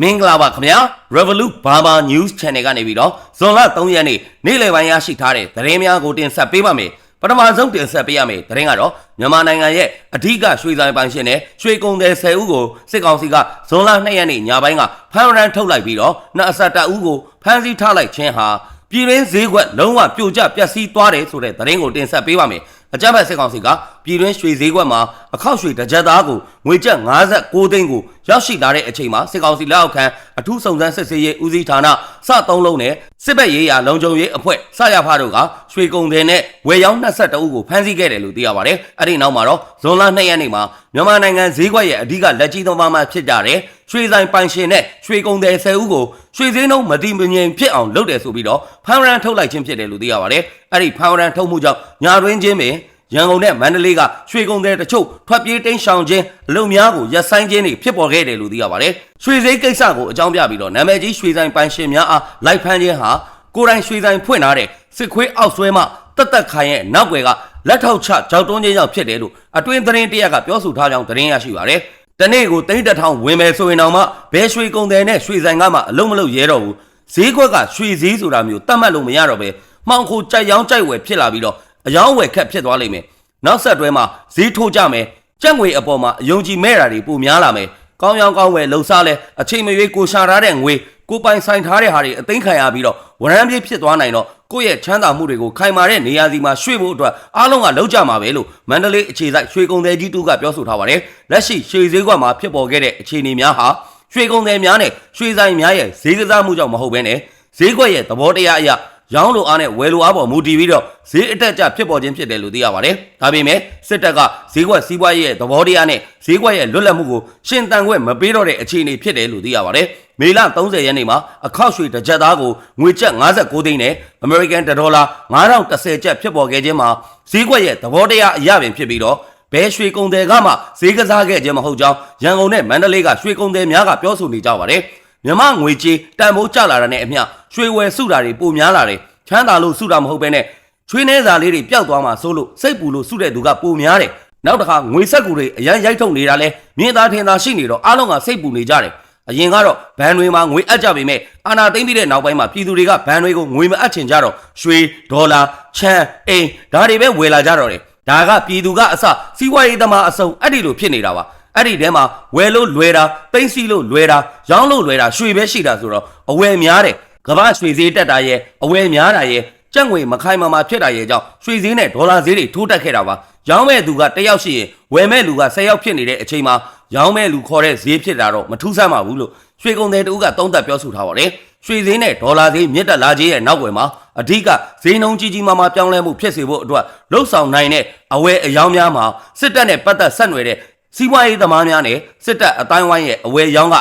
မင်္ဂလာပါခင်ဗျာ Revolut Burma News Channel ကနေပြီးတော့ဇွန်လ3ရက်နေ့နေ့လယ်ပိုင်းရရှိထားတဲ့သတင်းများကိုတင်ဆက်ပေးပါမယ်ပထမဆုံးတင်ဆက်ပေးရမယ့်သတင်းကတော့မြန်မာနိုင်ငံရဲ့အဓိကရွှေဆိုင်ပိုင်ရှင်နဲ့ရွှေကုန်သည်10ဦးကိုစစ်ကောင်စီကဇွန်လ2ရက်နေ့ညပိုင်းကဖမ်းရန်ထုတ်လိုက်ပြီးတော့နှစ်အဆက်တအဦးကိုဖမ်းဆီးထားလိုက်ခြင်းဟာပြည်ရင်းဈေးကွက်လုံးဝပြိုကျပျက်စီးသွားတယ်ဆိုတဲ့သတင်းကိုတင်ဆက်ပေးပါမယ် အကြမ်းဖက်စစ်ကောင်စီကပြည်တွင်းရွှေဈေးကွက်မှာအခောက်ရွှေတစ်ကြက်သားကိုငွေကျပ်56သိန်းကိုရောက်ရှိလာတဲ့အချိန်မှာစစ်ကောင်စီလက်အောက်ခံအထူးစုံစမ်းစစ်ဆေးရေးဦးစီးဌာနစသုံးလုံးနဲ့စစ်ဘက်ရေးရာလုံခြုံရေးအဖွဲ့စရဖတို့ကရွှေကုန်တယ်နဲ့ဝယ်ရောင်း22ဦးကိုဖမ်းဆီးခဲ့တယ်လို့သိရပါတယ်။အဲ့ဒီနောက်မှာတော့ဇွန်လ2ရက်နေ့မှာမြန်မာနိုင်ငံဈေးကွက်ရဲ့အဓိကလက်ကြီးသမားမှဖြစ်ကြတဲ့ ရွှေဆိုင်ပိုင်ရှင်နဲ့ရွှေကုန်တယ်10ဦးကိုရွှေစင်းနှုန်းမတိမငြိမ်ဖြစ်အောင်လုပ်တယ်ဆိုပြီးတော့ဖမ်းရန်ထုတ်လိုက်ခြင်းဖြစ်တယ်လို့သိရပါတယ်။အဲ့ဒီဖမ်းရန်ထုတ်မှုကြောင့်ညာတွင်ချင်းပင်ရန်ကုန်နဲ့မန္တလေးကရွှေကုန်တဲ့တချို့ထွက်ပြေးတိမ်းရှောင်ခြင်းအလုံများကိုရက်ဆိုင်ခြင်းတွေဖြစ်ပေါ်ခဲ့တယ်လို့သိရပါတယ်။ရွှေစည်းကိစ္စကိုအကြောင်းပြပြီးတော့နာမည်ကြီးရွှေဆိုင်ပိုင်ရှင်များအားလိုက်ဖမ်းခြင်းဟာကိုယ်တိုင်ရွှေဆိုင်ဖွင့်ထားတဲ့စစ်ခွေးအောက်ဆွဲမှတက်တက်ခိုင်ရဲ့နောက်ွယ်ကလက်ထောက်ချကြောက်တွန်းခြင်းကြောင့်ဖြစ်တယ်လို့အတွင်းသတင်းတရက်ကပြောဆိုထားကြောင်းသတင်းရရှိပါတယ်။ တနေ့ကိုတိတ်တထောင်ဝင်မယ်ဆိုရင်တော့မှဘဲရွှေကုန်တယ်နဲ့ရွှေဆိုင်ကမှအလုံးမလုံးရဲတော့ဘူး။ဈေးကွက်ကရွှေဈေးဆိုတာမျိုးတတ်မှတ်လို့မရတော့ပဲမှောင်ခိုကြိုက်ရောင်းကြိုက်ဝယ်ဖြစ်လာပြီးတော့အယောင်းဝယ်ခက်ဖြစ်သွားလိမ့်မယ်။နောက်ဆက်တွဲမှာဈေးထိုးကြမယ်ကြက်ငွေအပေါ်မှာအယုံကြည်မဲ့တာတွေပိုများလာမယ်ကောင်းရောင်းကောင်းဝယ်လှုပ်ရှားလဲအချိန်မရွေးကိုရှာထားတဲ့ငွေကိုပိုင်ဆိုင်ထားတဲ့ဟာတွေအသိမ်းခံရပြီးတော့ဝရမ်းပြေးဖြစ်သွားနိုင်တော့ ကိုယ့်ရဲ့ချမ်းသာမှုတွေကိုခိုင်မာတဲ့နေရာစီမှာရွှေ့ဖို့အတွက်အားလုံးကလှုပ်ကြမှာပဲလို့မန္တလေးအခြေစိုက်ရွှေကုန်သည်ကြီးတူကပြောဆိုထားပါတယ်လက်ရှိရွှေဈေးကွက်မှာဖြစ်ပေါ်ခဲ့တဲ့အခြေအနေများဟာရွှေကုန်သည်များနဲ့ရွှေဆိုင်များရဲ့ဈေးကစားမှုကြောင့်မဟုတ်ဘဲနဲ့ဈေးကွက်ရဲ့သဘောတရားအရရောင်းလိုအားနဲ့ဝယ်လိုအားပေါ်မူတည်ပြီးတော့ဈေးအတက်ကျဖြစ်ပေါ်ခြင်းဖြစ်တယ်လို့သိရပါတယ်။ဒါပေမဲ့စစ်တပ်ကဈေးကွက်စီးပွားရေးရဲ့သဘောတရားနဲ့ဈေးကွက်ရဲ့လွတ်လပ်မှုကိုရှင်းတန်ခွင့်မပေးတော့တဲ့အခြေအနေဖြစ်တယ်လို့သိရပါတယ်။မေလ30ရက်နေ့မှာအခောက်ရွှေတစ်ကြက်သားကိုငွေကျပ်59သိန်းနဲ့ American ဒေါ်လာ9010ကျပ်ဖြစ်ပေါ်ခဲ့ခြင်းမှာဈေးကွက်ရဲ့သဘောတရားအရပင်ဖြစ်ပြီးတော့ဘဲရွှေကုန်တယ်ကမှဈေးကစားခဲ့ခြင်းမဟုတ်ကြောင်းရန်ကုန်နဲ့မန္တလေးကရွှေကုန်တယ်များကပြောဆိုနေကြပါတယ်။ မြမငွေကြေးတန်ဖိုးကျလာတာနဲ့အမျှရွှေဝယ်စုတာတွေပိုများလာတယ်။ချမ်းသာလို့စုတာမဟုတ်ဘဲနဲ့ချွေးနှဲစာလေးတွေပျောက်သွားမှဆိုလို့စိတ်ပူလို့စုတဲ့သူကပိုများတယ်။နောက်တစ်ခါငွေဆက်ကူတွေအရန်ရိုက်ထုတ်နေတာလဲမြင်သာထင်သာရှိနေတော့အားလုံးကစိတ်ပူနေကြတယ်။အရင်ကတော့ဘန်တွေမှာငွေအပ်ကြပေမဲ့အာနာသိမ့်ပြီးတဲ့နောက်ပိုင်းမှာပြည်သူတွေကဘန်တွေကိုငွေမအပ်ချင်ကြတော့ရွှေဒေါ်လာချမ်းအိမ်ဒါတွေပဲဝယ်လာကြတော့တယ်။ဒါကပြည်သူကအစစီးပွားရေးသမားအစုံအဲ့ဒီလိုဖြစ်နေတာပါ။ အဲ့ဒီထဲမှာဝယ်လို့လွယ်တာသိမ့်စီလို့လွယ်တာရောင်းလို့လွယ်တာရွှေပဲရှိတာဆိုတော့အဝယ်များတယ်ကမ္ဘာရွှေဈေးတက်တာရဲ့အဝယ်များတာရဲ့ကြက်ငွေမခိုင်မာမာဖြစ်တာရဲ့ကြောင့်ရွှေဈေးနဲ့ဒေါ်လာဈေးတွေထိုးတက်ခဲ့တာပါရောင်းမဲ့သူကတစ်ယောက်ရှိရင်ဝယ်မဲ့လူက10ယောက်ဖြစ်နေတဲ့အချိန်မှာရောင်းမဲ့လူခေါ်တဲ့ဈေးဖြစ်တာတော့မထူးဆန်းပါဘူးလို့ရွှေကုန်တဲ့တူကသုံးသပ်ပြောဆိုထားပါတယ်ရွှေဈေးနဲ့ဒေါ်လာဈေးမြင့်တက်လာခြင်းရဲ့နောက်ွယ်မှာအဓိကဈေးနှုန်းကြီးကြီးမားမားပြောင်းလဲမှုဖြစ်စေဖို့အတွက်လှုပ်ဆောင်နိုင်တဲ့အဝယ်အယောင်းများမှာစစ်တပ်နဲ့ပတ်သက်ဆက်နွယ်တဲ့ စီးပွားရေးသမားများနဲ့စစ်တပ်အတိုင်းဝိုင်းရဲ့အဝယ်ရောင်းက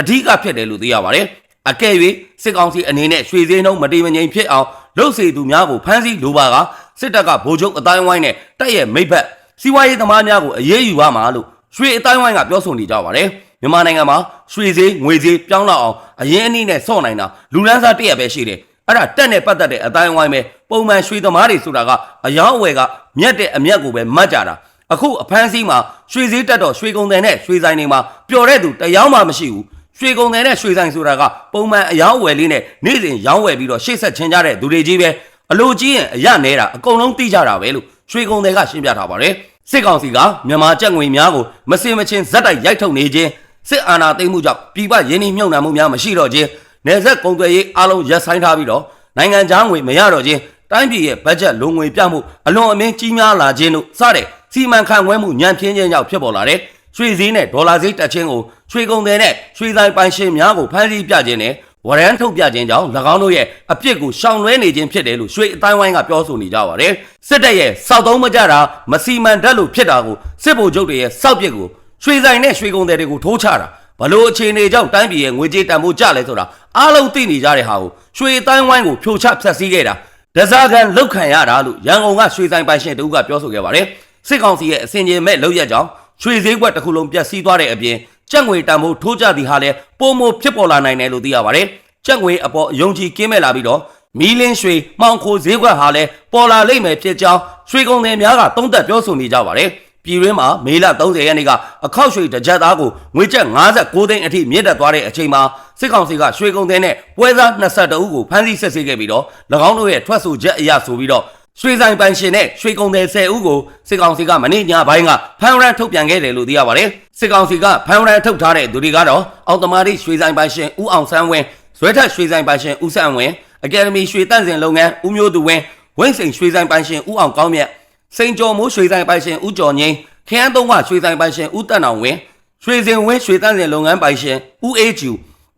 အဓိကဖြစ်တယ်လို့သိရပါတယ်အကဲ၍စစ်ကောင်စီအနေနဲ့ရွှေစည်းနှုန်းမတိမငြိမ်ဖြစ်အောင်လှုပ်စေသူများကိုဖမ်းဆီးလိုပါကစစ်တပ်ကဗိုလ်ချုပ်အတိုင်းဝိုင်းနဲ့တပ်ရဲ့မိဘစီးပွားရေးသမားများကိုအရေးယူပါမှာလို့ရွှေအတိုင်းဝိုင်းကပြောဆိုနေကြပါတယ်မြန်မာနိုင်ငံမှာရွှေစည်းငွေစည်းပြောင်းလောက်အောင်အရင်အနည်းနဲ့ဆော့နိုင်တာလူလန်းစားတရက်ပဲရှိတယ်အဲ့ဒါတက်နဲ့ပတ်သက်တဲ့အတိုင်းဝိုင်းပဲပုံမှန်ရွှေသမားတွေဆိုတာကအယောင်းအဝယ်ကမြက်တဲ့အမျက်ကိုပဲမှတ်ကြတာ အခုအဖမ်းဆီးမှာရွှေစည်းတက်တော့ရွှေကုန်တယ်နဲ့ရွှေဆိုင်တွေမှာပျော်တဲ့သူတယောက်မှမရှိဘူးရွှေကုန်တယ်နဲ့ရွှေဆိုင်ဆိုတာကပုံမှန်အယောင်းဝယ်လေးနဲ့နေ့စဉ်ရောင်းဝယ်ပြီးတော့ရှေ့ဆက်ချင်းကြတဲ့သူတွေကြီးပဲအလိုကြီးရင်အရနေတာအကုန်လုံးသိကြတာပဲလို့ရွှေကုန်တယ်ကရှင်းပြထားပါတယ်စစ်ကောင်စီကမြန်မာကြက်ငွေများကိုမစင်မချင်းဇက်တိုက်ရိုက်ထုတ်နေခြင်းစစ်အာဏာသိမ်းမှုကြောင့်ပြည်ပရင်းနှီးမြှုပ်နှံမှုများမရှိတော့ခြင်းနယ်စပ်ကုန်သွယ်ရေးအလုံးရပ်ဆိုင်းထားပြီးတော့နိုင်ငံခြားငွေမရတော့ခြင်းတိုင်းပြည်ရဲ့ဘတ်ဂျက်လုံငွေပြမှုအလွန်အမင်းကြီးများလာခြင်းတို့စတဲ့ စီမံခန့်ခွဲမှုညံပြင်းခြင်းကြောင့်ဖြစ်ပေါ်လာတဲ့ရွှေစည်းနဲ့ဒေါ်လာစည်းတက်ခြင်းကိုရွှေကုန်သည်နဲ့ရွှေဆိုင်ပိုင်ရှင်များကိုဖမ်းဆီးပြခြင်းနဲ့ဝရမ်းထုတ်ပြခြင်းကြောင့်၎င်းတို့ရဲ့အပြစ်ကိုရှောင်လွှဲနေခြင်းဖြစ်တယ်လို့ရွှေအတိုင်းဝိုင်းကပြောဆိုနေကြပါတယ်စစ်တပ်ရဲ့စောက်သုံးမကြတာမစီမံတတ်လို့ဖြစ်တာကိုစစ်ဗိုလ်ချုပ်တွေရဲ့စောက်ပြစ်ကိုရွှေဆိုင်နဲ့ရွှေကုန်သည်တွေကိုထိုးချတာဘလို့အခြေအနေကြောင့်တိုင်းပြည်ရဲ့ငွေကြေးတန်ဖိုးကျလဲဆိုတာအားလုံးသိနေကြတဲ့ဟာကိုရွှေအတိုင်းဝိုင်းကိုဖြိုချဖျက်ဆီးခဲ့တာဒဇာကန်လောက်ခံရတာလို့ရန်ကုန်ကရွှေဆိုင်ပိုင်ရှင်တူကပြောဆိုခဲ့ပါတယ် စစ်ကောင်စီရဲ့အစင်ကျင်မဲ့လောက်ရက်ကြောင့်ရွှေဈေးကွက်တစ်ခုလုံးပြတ်စီးသွားတဲ့အပြင်ကြက်ငွေတန်ဖိုးထိုးကြသည်ဟာလည်းပုံမဖြစ်ပေါ်လာနိုင်တယ်လို့သိရပါတယ်ကြက်ငွေအပေါ်အယုံကြည်ကင်းမဲ့လာပြီးတော့မီလင်းရွှေမှောင်ခိုဈေးကွက်ဟာလည်းပေါ်လာလိမ့်မယ်ဖြစ်ကြောင်းရွှေကုန်သည်များကသုံးသပ်ပြောဆိုနေကြပါတယ်ပြည်တွင်းမှာမေလ30ရက်နေ့ကအခောက်ရွှေတစ်ကြက်သားကိုငွေကျပ်59သိန်းအထိမြင့်တက်သွားတဲ့အချိန်မှာစစ်ကောင်စီကရွှေကုန်တဲ့နဲ့ပွဲစား22ဦးကိုဖမ်းဆီးစစ်ဆေးခဲ့ပြီးတော့၎င်းတို့ရဲ့ထွက်ဆိုချက်အရဆိုပြီးတော့ ရွှေဆိုင်ပိုင်ရှင်နဲ့ရွှေကုန်တဲ့10ဦးကိုစစ်ကောင်စီကမနေ့ညပိုင်းကဖမ်းရန်ထုတ်ပြန်ခဲ့တယ်လို့သိရပါတယ်စစ်ကောင်စီကဖမ်းရန်ထုတ်ထားတဲ့သူတွေကတော့အော်တိုမာတစ်ရွှေဆိုင်ပိုင်ရှင်ဦးအောင်ဆန်းဝင်းဇွဲထက်ရွှေဆိုင်ပိုင်ရှင်ဦးဆန်းဝင်းအကယ်ဒမီရွှေတန့်စင်လုပ်ငန်းဦးမျိုးသူဝင်းဝင်းစိန်ရွှေဆိုင်ပိုင်ရှင်ဦးအောင်ကောင်းမြတ်စိန်ကျော်မိုးရွှေဆိုင်ပိုင်ရှင်ဦးကျော်ငိမ့်ခရမ်းသုံးကရွှေဆိုင်ပိုင်ရှင်ဦးတက်အောင်ဝင်းရွှေစင်ဝင်းရွှေတန့်စင်လုပ်ငန်းပိုင်ရှင်ဦးအေးကျူ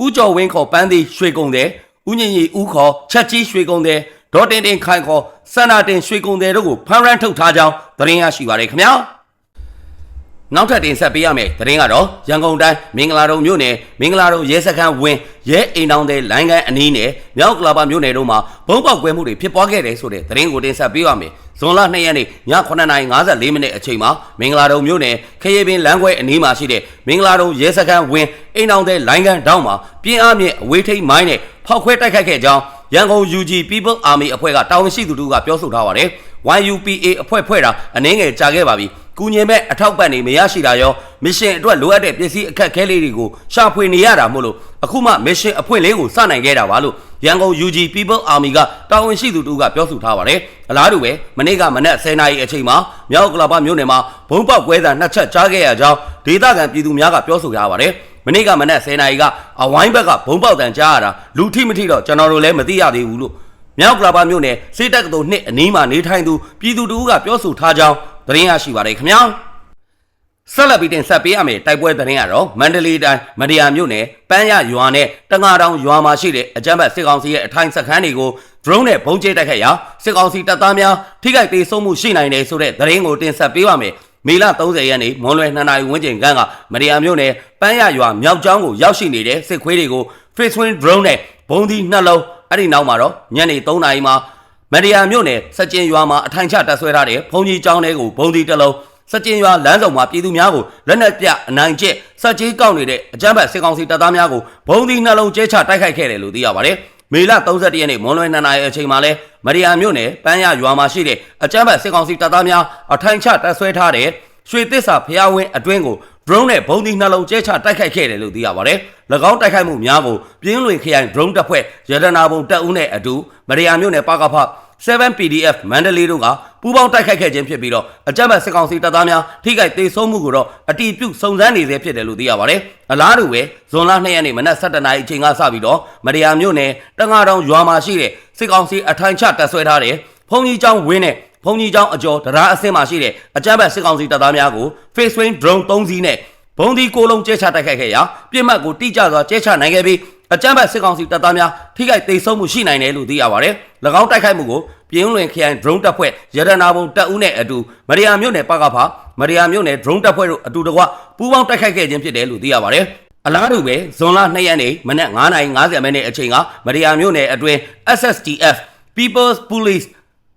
ဦးကျော်ဝင်းခေါ်ပန်းသည်ရွှေကုန်တယ်ဦးညင်ကြီးဦးခေါ်ချက်ကြီးရွှေကုန်တယ် ဒေါ်တင်တင်ခိုင်ခေါ်စန္ဒတင်ရွှေကုန်တယ်တို့ကိုဖမ်းရန်ထုတ်ထားကြောင်းသတင်းရရှိပါရခင်ဗျာနောက်ထပ်တင်ဆက်ပေးရမယ်သတင်းကတော့ရန်ကုန်တိုင်းမင်္ဂလာတုံမြို့နယ်မင်္ဂလာတုံရဲစခန်းဝင်းရဲအိမ်တော်တဲ့လိုင်းကန်အနီးနယ်မြောက်ကလာပါမြို့နယ်တို့မှာဘုံပေါက်ကွဲမှုတွေဖြစ်ပွားခဲ့တယ်ဆိုတဲ့သတင်းကိုတင်ဆက်ပေးရမယ်ဇွန်လ2ရက်နေ့ည9:54မိနစ်အချိန်မှာမင်္ဂလာတုံမြို့နယ်ခရေပင်လမ်းခွဲအနီးမှာရှိတဲ့မင်္ဂလာတုံရဲစခန်းဝင်းအိမ်တော်တဲ့လိုင်းကန်တောင်းမှာပြင်းအားမြင့်အဝေးထိပ်မိုင်းနဲ့ဖောက်ခွဲတိုက်ခိုက်ခဲ့ကြောင်း ရန်ကုန် UG People Army အဖွဲ့ကတာဝန်ရှိသူတို့ကပြောဆိုထားပါတယ် YUPA အဖွဲ့ဖွဲ့တာအနည်းငယ်ကြာခဲ့ပါပြီ။ကူညီမဲ့အထောက်ပံ့တွေမရရှိတာရောမစ်ရှင်အတွက်လိုအပ်တဲ့ပစ္စည်းအခက်အခဲလေးတွေကိုရှာဖွေနေရတာမို့လို့အခုမှမစ်ရှင်အဖွင့်လေးကိုစနိုင်ခဲ့တာပါလို့ရန်ကုန် UG People Army ကတာဝန်ရှိသူတို့ကပြောဆိုထားပါတယ်။အလားတူပဲမနေ့ကမနက်10:00နာရီအချိန်မှာမြောက်ကလာပမြို့နယ်မှာဘုံပေါက်ကွဲတာနှစ်ချက်ကြားခဲ့ရကြောင်းဒေသခံပြည်သူများကပြောဆိုထားပါတယ်။ မနေ့ကမနက်10:00နာရီကအဝိုင်းဘက်ကဘုံပေါက်တန်ကြားရတာလူထိမထိတော့ကျွန်တော်တို့လည်းမသိရသေးဘူးလို့မြောက်ကလာပါမြို့နယ်စေတက်ကတော်နှစ်အနီးမှာနေထိုင်သူပြည်သူတို့ကပြောဆိုထားကြောင်းသတင်းရရှိပါတယ်ခင်ဗျာဆက်လက်ပြီးတင်ဆက်ပေးရမယ်တိုက်ပွဲသတင်းကတော့မန္တလေးတိုင်းမဒီယာမြို့နယ်ပန်းရရွာနဲ့တငါတောင်ရွာမှာရှိတဲ့အကြမ်းဖက်စစ်ကောင်စီရဲ့အထိုင်စခန်းတွေကို drone နဲ့ပုံကျဲတိုက်ခိုက်ရာစစ်ကောင်စီတပ်သားများထိခိုက်ဒေဆုံးမှုရှိနိုင်တယ်ဆိုတဲ့သတင်းကိုတင်ဆက်ပေးပါမယ် မေလ30ရက်နေ့မွန်လွယ်2နာရီဝန်းကျင်ခန့်ကမဒီယာမြို့နယ်ပန်းရရွာမြောက်ကျောင်းကိုရောက်ရှိနေတဲ့စစ်ခွေးတွေကို face wing drone နဲ့ဘုံဒီနှလုံးအဲ့ဒီနောက်မှာတော့ညနေ3နာရီမှာမဒီယာမြို့နယ်စကြင်ရွာမှာအထိုင်ချတပ်ဆွဲထားတဲ့ဘုံကြီးကျောင်းတွေကိုဘုံဒီတစ်လုံးစကြင်ရွာလမ်းဆောင်မှာပြည်သူများကိုလက်နက်ပြအနိုင်ကျက်စက်ကြီးကောက်နေတဲ့အကြမ်းဖက်စစ်ကောင်စီတပ်သားများကိုဘုံဒီနှလုံးကျဲချတိုက်ခိုက်ခဲ့တယ်လို့သိရပါတယ် မေလ31ရက်နေ့မွန်လွယ်2နာရီအချိန်မှာလဲမဒီယာမြို့နယ်ပန်းရရွာမှာရှိတဲ့အကြမ်းဖက်စစ်ကောင်စီတပ်သားများအထိုင်ချတပ်ဆွဲထားတဲ့ရွှေသစ္စာဖျားဝင်းအတွင်းကို drone နဲ့ဘုံဒီနှလုံးကျဲချတိုက်ခိုက်ခဲ့တယ်လို့သိရပါတယ်။၎င်းတိုက်ခိုက်မှုများကိုပြင်းလွင်ခရိုင် drone တပ်ဖွဲ့ရတနာပုံတပ်ဦးနဲ့အတူမရယာမြို့နယ်ပါကဖ 7PDF မန္တလေးတို့ကပူးပေါင်းတိုက်ခိုက်ခဲ့ခြင်းဖြစ်ပြီးတော့အကြမ်းဖက်စစ်ကောင်စီတပ်သားများထိခိုက်ဒေဆုံးမှုကိုတော့အတီးပြုစုံစမ်းနေသေးဖြစ်တယ်လို့သိရပါတယ်။အလားတူပဲဇွန်လ2ရက်နေ့မနက်7:00နာရီအချိန်ကစပြီးတော့မရယာမြို့နယ်တငါတောင်ရွာမှာရှိတဲ့စစ်ကောင်စီအထိုင်ချတပ်ဆွဲထားတဲ့ဖုန်ကြီးကျောင်းဝင်းနဲ့ဖုန်ကြီးကျောင်းအကျော်တရားအဆင့်မှာရှိတဲ့အကြမ်းဖက်စစ်ကောင်စီတပ်သားများကို face wing drone 3စီးနဲ့ဘုံဒီကိုလုံးကျဲချတိုက်ခိုက်ခဲ့ရာပြစ်မှတ်ကိုတိကျစွာကျဲချနိုင်ခဲ့ပြီး အကြမ်းဖက်စစ်ကောင်စီတပ်သားများထိခိုက်ဒေဆုံးမှုရှိနိုင်တယ်လို့သိရပါတယ်။၎င်းတိုက်ခိုက်မှုကိုပြင်းလွင်ခရိုင် drone တပ်ဖွဲ့ရတနာဘုံတပ်ဦးနဲ့အတူမရယာမြို့နယ်ပကဖမရယာမြို့နယ် drone တပ်ဖွဲ့တို့အတူတကွပူးပေါင်းတိုက်ခိုက်ခဲ့ခြင်းဖြစ်တယ်လို့သိရပါတယ်။အလားတူပဲဇွန်လ2ရက်နေ့မနက်9:50မိနစ်အချိန်ကမရယာမြို့နယ်အတွင်း SSTF People's Police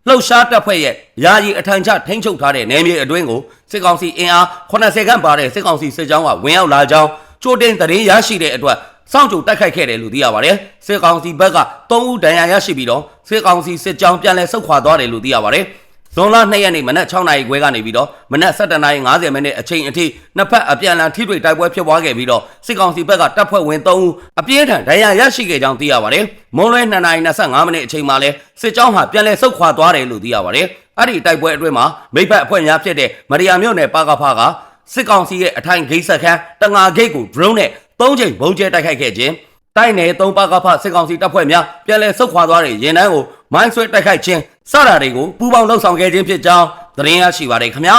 လှုပ်ရှားတပ်ဖွဲ့ရဲ့ယာယီအထိုင်ချထိန်းချုပ်ထားတဲ့နယ်မြေအတွင်းကိုစစ်ကောင်စီအင်အား80ခန့်ပါတဲ့စစ်ကောင်စီစစ်ကြောင်းကဝင်ရောက်လာကြောင်းကြိုတင်သတင်းရရှိတဲ့အတွက် စောင့်ကြိုတိုက်ခိုက်ခဲ့တယ်လို့သိရပါတယ်။စစ်ကောင်စီဘက်က3ဦးဒဏ်ရာရရှိပြီးတော့စစ်ကောင်စီစစ်ကြောင်းပြန်လည်ဆုတ်ခွာသွားတယ်လို့သိရပါတယ်။ဇွန်လ2ရက်နေ့မနက်6နာရီခွဲကနေပြီးတော့မနက်7:50မိနစ်အချိန်အထိနှစ်ဖက်အပြန်အလှန်ထိတွေ့တိုက်ပွဲဖြစ်ပွားခဲ့ပြီးတော့စစ်ကောင်စီဘက်ကတပ်ဖွဲ့ဝင်3ဦးအပြင်းထန်ဒဏ်ရာရရှိခဲ့ကြောင်းသိရပါတယ်။မွန်လွဲ2နာရီ25မိနစ်အချိန်မှာလဲစစ်ကြောင်းဟာပြန်လည်ဆုတ်ခွာသွားတယ်လို့သိရပါတယ်။အဲ့ဒီတိုက်ပွဲအတွင်းမှာမိဘအဖွဲ့များဖြစ်တဲ့မရီယာမြို့နယ်ပါကဖကစစ်ကောင်စီရဲ့အထိုင်ဂိတ်ဆက်ခန်းတငါဂိတ်ကို drone နဲ့ ၃ချိန်ဘုံကျဲတိုက်ခိုက်ခဲ့ခြင်းတိုက်နယ်သုံးပါကဖစစ်ကောင်စီတပ်ဖွဲ့များပြန်လည်ဆုတ်ခွာသွားတဲ့ရင်တန်းကိုမိုင်းဆွဲတိုက်ခိုက်ခြင်းစတာတွေကိုပူးပေါင်းလှုပ်ဆောင်ခဲ့ခြင်းဖြစ်ကြောင်းသတင်းရရှိပါတယ်ခင်ဗျာ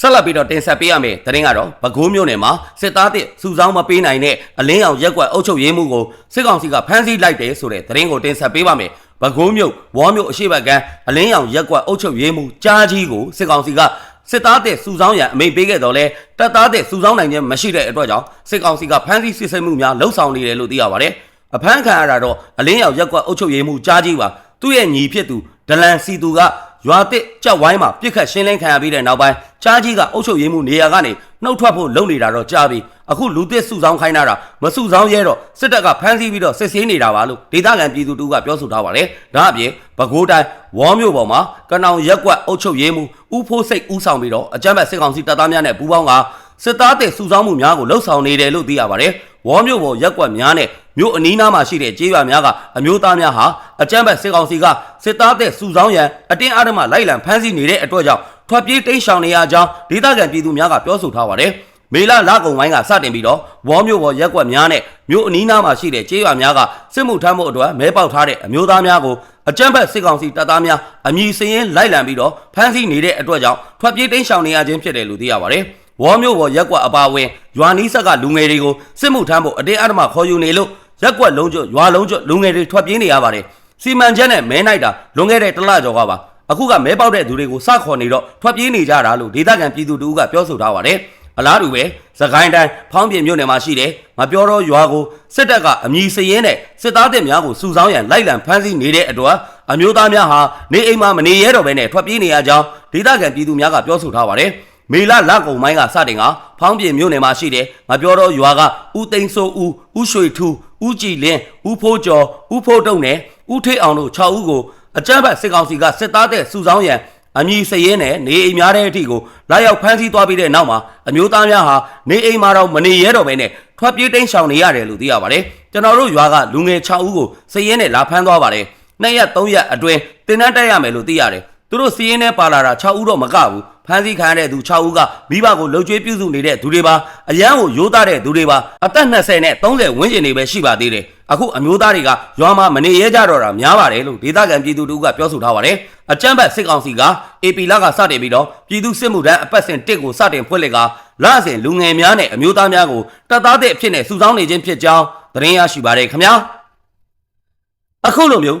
ဆက်လက်ပြီးတော့တင်ဆက်ပေးရမယ်သတင်းကတော့ပဲခူးမြို့နယ်မှာစစ်သားတစ်စုဆောင်းမပေးနိုင်တဲ့အလင်းရောင်ရက်ကွက်အုပ်ချုပ်ရေးမှုကိုစစ်ကောင်စီကဖမ်းဆီးလိုက်တယ်ဆိုတဲ့သတင်းကိုတင်ဆက်ပေးပါမယ်ပဲခူးမြို့ဝေါ်မြို့အရှိတ်ဘက်ကအလင်းရောင်ရက်ကွက်အုပ်ချုပ်ရေးမှုကြားကြီးကိုစစ်ကောင်စီက စစ်သားတဲ့စုဆောင်းရန်အမိန့်ပေးခဲ့တော့လဲတပ်သားတဲ့စုဆောင်းနိုင်ခြင်းမရှိတဲ့အတွက်ကြောင့်စစ်ကောင်စီကဖမ်းဆီးစစ်ဆေးမှုများလှုံ့ဆော်နေတယ်လို့သိရပါတယ်။အဖမ်းခံရတာတော့အလင်းရောင်ရက်ကွက်အုပ်ချုပ်ရေးမှုကြားကြီးပါသူ့ရဲ့ညီဖြစ်သူဒလန်စီသူက ရွာတစ်ကြက်ဝိုင်းမှာပြစ်ခတ်ရှင်းလင်းခံရပြီးတဲ့နောက်ပိုင်းချားကြီးကအုပ်ချုပ်ရေးမှုနေရာကနေနှုတ်ထွက်ဖို့လုပ်နေတာတော့ကြားပြီးအခုလူသစ်စုဆောင်ခိုင်းတာမစုဆောင်ရဲတော့စစ်တပ်ကဖမ်းဆီးပြီးတော့စစ်ဆေးနေတာပါလို့ဒေသခံပြည်သူတူကပြောဆိုထားပါတယ်ဒါအပြင်ပဲခူးတိုင်းဝေါမျိုးပေါ်မှာကနောင်ရက်ကွက်အုပ်ချုပ်ရေးမှုဦးဖိုးစိတ်ဦးဆောင်ပြီးတော့အကြမ်းဖက်စစ်ကောင်စီတပ်သားများနဲ့ပူးပေါင်းကစစ်သားတဲ့စုဆောင်မှုများကိုလှုပ်ဆောင်နေတယ်လို့သိရပါတယ်ဝေါမျိုးပေါ်ရက်ကွက်များနဲ့ မြို့အနီးနားမှာရှိတဲ့ကျေးရွာများကအမျိုးသားများဟာအကြမ်းဖက်စစ်ကောင်စီကစစ်သားတဲ့စုဆောင်ရန်အတင်းအဓမ္မလိုက်လံဖမ်းဆီးနေတဲ့အတွက်ကြောင့်ထွက်ပြေးတိမ်းရှောင်နေရကြောင်းဒေသခံပြည်သူများကပြောဆိုထားပါတယ်။မေလလကုံဝိုင်းကစတင်ပြီးတော့ဝေါမျိုးပေါ်ရက်ကွက်များနဲ့မြို့အနီးနားမှာရှိတဲ့ကျေးရွာများကစစ်မှုထမ်းမှုအတွက်မဲပေါက်ထားတဲ့အမျိုးသားများကိုအကြမ်းဖက်စစ်ကောင်စီတပ်သားများအမည်စရင်လိုက်လံပြီးတော့ဖမ်းဆီးနေတဲ့အတွက်ကြောင့်ထွက်ပြေးတိမ်းရှောင်နေရခြင်းဖြစ်တယ်လို့သိရပါတယ်။ဝေါမျိုးပေါ်ရက်ကွက်အပါအဝင်ရွာနီးဆက်ကလူငယ်တွေကိုစစ်မှုထမ်းဖို့အတင်းအဓမ္မခေါ်ယူနေလို့ ရက်ကွက်လုံးကျွတ်ရွာလုံးကျွတ်လူငယ်တွေထွက်ပြေးနေရပါတယ်။စီမံချက်နဲ့မဲနိုင်တာလွန်ခဲ့တဲ့တစ်လကျော်ကပါအခုကမဲပေါက်တဲ့သူတွေကိုစခေါ်နေတော့ထွက်ပြေးနေကြတာလို့ဒေသခံပြည်သူတို့ကပြောဆိုထားပါတယ်။အလားတူပဲသခိုင်းတိုင်းဖောင်းပြင်မြို့နယ်မှာရှိတဲ့မပြောတော့ရွာကိုစစ်တပ်ကအမည်စရင်နဲ့စစ်သားတပ်များကိုစုဆောင်းရန်လိုက်လံဖမ်းဆီးနေတဲ့အတွက်အမျိုးသားများဟာနေအိမ်မှာမနေရတော့ဘဲနဲ့ထွက်ပြေးနေရကြောင်းဒေသခံပြည်သူများကပြောဆိုထားပါတယ်။မေလလကုံမိုင်းကစတင်ကဖောင်းပြင်မြို့နယ်မှာရှိတဲ့ငါပြောတော့ရွာကဦးသိန်းစိုးဦးဦးရွှေထူး ဦးကြည်လင်းဦးဖိုးကျော်ဦးဖိုးတုံနဲ့ဦးထေးအောင်တို့6ဦးကိုအကြမ်းဖက်စစ်ကောင်စီကစစ်သားတဲ့စုဆောင်းရန်အမည်စရင်နဲ့နေအိမ်များတဲ့အထိကိုလာရောက်ဖမ်းဆီးသွားပြီးတဲ့နောက်မှာအမျိုးသားများဟာနေအိမ်မှာတော့မနေရတော့ဘဲနဲ့ထွက်ပြေးတိမ်းရှောင်နေရတယ်လို့သိရပါတယ်ကျွန်တော်တို့ရွာကလူငယ်6ဦးကိုစရင်နဲ့လာဖမ်းသွားပါတယ်နှစ်ရက်သုံးရက်အတွင်းတင်တန်းတက်ရမယ်လို့သိရတယ်သူတို့စရင်နဲ့ပါလာတာ6ဦးတော့မကဘူး ဖမ်းဆီးခံရတဲ့သူ6ဦးကမိဘကိုလှုပ်ကြွေးပြုစုနေတဲ့သူတွေပါအရန်ကိုရိုးသားတဲ့သူတွေပါအသက်20နဲ့30ဝန်းကျင်တွေပဲရှိပါသေးတယ်အခုအမျိုးသားတွေကရွာမှာမနေရဲကြတော့တာများပါတယ်လို့ဒေသခံပြည်သူတို့ကပြောဆိုထားပါတယ်အကြမ်းဖက်စစ်ကောင်စီက AP လကစတင်ပြီးတော့ပြည်သူစစ်မှုထမ်းအပတ်စဉ်1ကိုစတင်ဖွင့်လှစ်ကလစဉ်လူငယ်များနဲ့အမျိုးသားများကိုတပ်သားတဲ့အဖြစ်နဲ့စုဆောင်းနေခြင်းဖြစ်ကြောင်းသတင်းရရှိပါတယ်ခင်ဗျာအခုလိုမျိုး